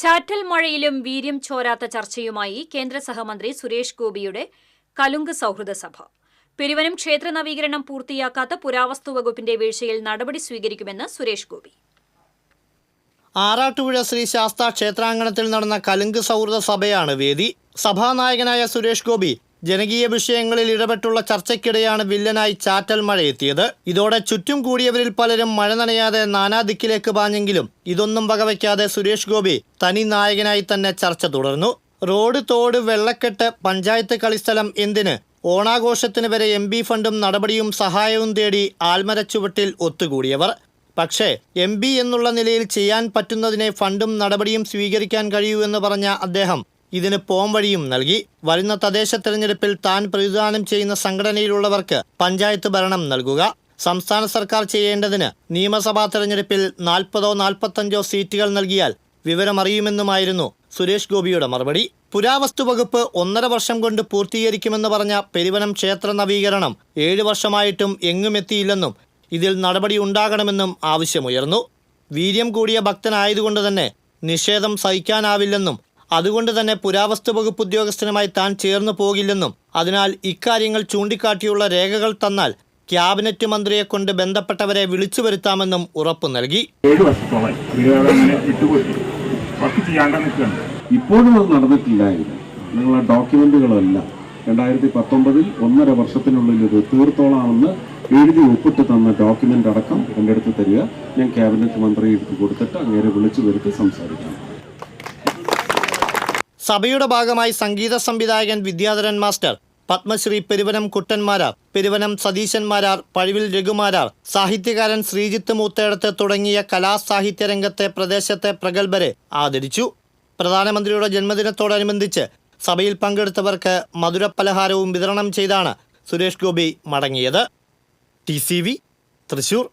ചാറ്റൽ മഴയിലും വീര്യം ചോരാത്ത ചർച്ചയുമായി കേന്ദ്ര സഹമന്ത്രി സുരേഷ് ഗോപിയുടെ കലുങ്ക് സൗഹൃദ സഭ. പെരുവനം ക്ഷേത്ര നവീകരണം പൂർത്തിയാക്കാത്ത പുരാവസ്തു വകുപ്പിന്റെ വീഴ്ചയിൽ നടപടി സ്വീകരിക്കുമെന്ന് സുരേഷ് ഗോപി. ആറാട്ടുപുഴ ശ്രീ ശാസ്ത ക്ഷേത്രാങ്കണത്തിൽ നടന്ന കലുങ്ക് സൗഹൃദ സഭയാണ് വേദി. സഭാനായകനായ സുരേഷ് ഗോപി ജനകീയ വിഷയങ്ങളിൽ ഇടപെട്ടുള്ള ചർച്ചയ്ക്കിടെയാണ് വില്ലനായി ചാറ്റൽ മഴ എത്തിയത്. ഇതോടെ ചുറ്റും കൂടിയവരിൽ പലരും മഴ നനയാതെ നാനാദിക്കിലേക്ക് പാഞ്ഞെങ്കിലും ഇതൊന്നും വകവയ്ക്കാതെ സുരേഷ് ഗോപി തനി നായകനായി തന്നെ ചർച്ച തുടർന്നു. റോഡ് തോട് വെള്ളക്കെട്ട് പഞ്ചായത്ത് കളിസ്ഥലം എന്തിന്? ഓണാഘോഷത്തിന് വരെ എം ഫണ്ടും നടപടിയും സഹായവും തേടി ആൽമരച്ചുവട്ടിൽ ഒത്തുകൂടിയവർ. പക്ഷേ എം എന്നുള്ള നിലയിൽ ചെയ്യാൻ പറ്റുന്നതിനെ ഫണ്ടും നടപടിയും സ്വീകരിക്കാൻ കഴിയൂ എന്ന് പറഞ്ഞ അദ്ദേഹം ഇതിന് പോംവഴിയും നൽകി. വരുന്ന തദ്ദേശ തെരഞ്ഞെടുപ്പിൽ താൻ പ്രതിദാനം ചെയ്യുന്ന സംഘടനയിലുള്ളവർക്ക് പഞ്ചായത്ത് ഭരണം നൽകുക. സംസ്ഥാന സർക്കാർ ചെയ്യേണ്ടതിന് നിയമസഭാ തെരഞ്ഞെടുപ്പിൽ നാൽപ്പതോ നാൽപ്പത്തഞ്ചോ സീറ്റുകൾ നൽകിയാൽ വിവരമറിയുമെന്നുമായിരുന്നു സുരേഷ് ഗോപിയുടെ മറുപടി. പുരാവസ്തു വകുപ്പ് ഒന്നര വർഷം കൊണ്ട് പൂർത്തീകരിക്കുമെന്ന് പറഞ്ഞ പെരുവനം ക്ഷേത്ര നവീകരണം ഏഴു വർഷമായിട്ടും എങ്ങും എത്തിയില്ലെന്നും ഇതിൽ നടപടി ഉണ്ടാകണമെന്നും ആവശ്യമുയർന്നു. വീര്യം കൂടിയ ഭക്തനായതുകൊണ്ട് തന്നെ നിഷേധം സഹിക്കാനാവില്ലെന്നും അതുകൊണ്ട് തന്നെ പുരാവസ്തു വകുപ്പ് ഉദ്യോഗസ്ഥനുമായി താൻ ചേർന്നു പോകില്ലെന്നും അതിനാൽ ഇക്കാര്യങ്ങൾ ചൂണ്ടിക്കാട്ടിയുള്ള രേഖകൾ തന്നാൽ ക്യാബിനറ്റ് മന്ത്രിയെ കൊണ്ട് ബന്ധപ്പെട്ടവരെ വിളിച്ചു വരുത്താമെന്നും ഉറപ്പു നൽകി. ഇപ്പോഴും അത് നടന്നിട്ടില്ലായിരുന്നു. നിങ്ങളെ ഡോക്യുമെന്റുകളെല്ലാം. രണ്ടായിരത്തി പത്തൊമ്പതിൽ ഒന്നര വർഷത്തിനുള്ളിൽ ഇത് തീർത്തോളാമെന്ന് എഴുതി ഒപ്പിട്ട് തന്ന ഡോക്യുമെന്റ് അടക്കം എന്റെ അടുത്ത് തരിക. ഞാൻ ക്യാബിനറ്റ് മന്ത്രി എടുത്ത് കൊടുത്തിട്ട് അങ്ങേരെ വിളിച്ചു വരുത്തി സംസാരിക്കാം. സഭയുടെ ഭാഗമായി സംഗീത സംവിധായകൻ വിദ്യാധരൻ മാസ്റ്റർ പത്മശ്രീ പെരുവനം കുട്ടന്മാരാർ പെരുവനം സതീശന്മാരാർ പഴിവിൽ രഘുമാരാർ സാഹിത്യകാരൻ ശ്രീജിത്ത് മൂത്തേടത്ത് തുടങ്ങിയ കലാസാഹിത്യ രംഗത്തെ പ്രദേശത്തെ പ്രഗത്ഭരെ ആദരിച്ചു. പ്രധാനമന്ത്രിയുടെ ജന്മദിനത്തോടനുബന്ധിച്ച് സഭയിൽ പങ്കെടുത്തവർക്ക് മധുരപലഹാരവും വിതരണം ചെയ്താണ് സുരേഷ് ഗോപി മടങ്ങിയത്. ടി തൃശൂർ.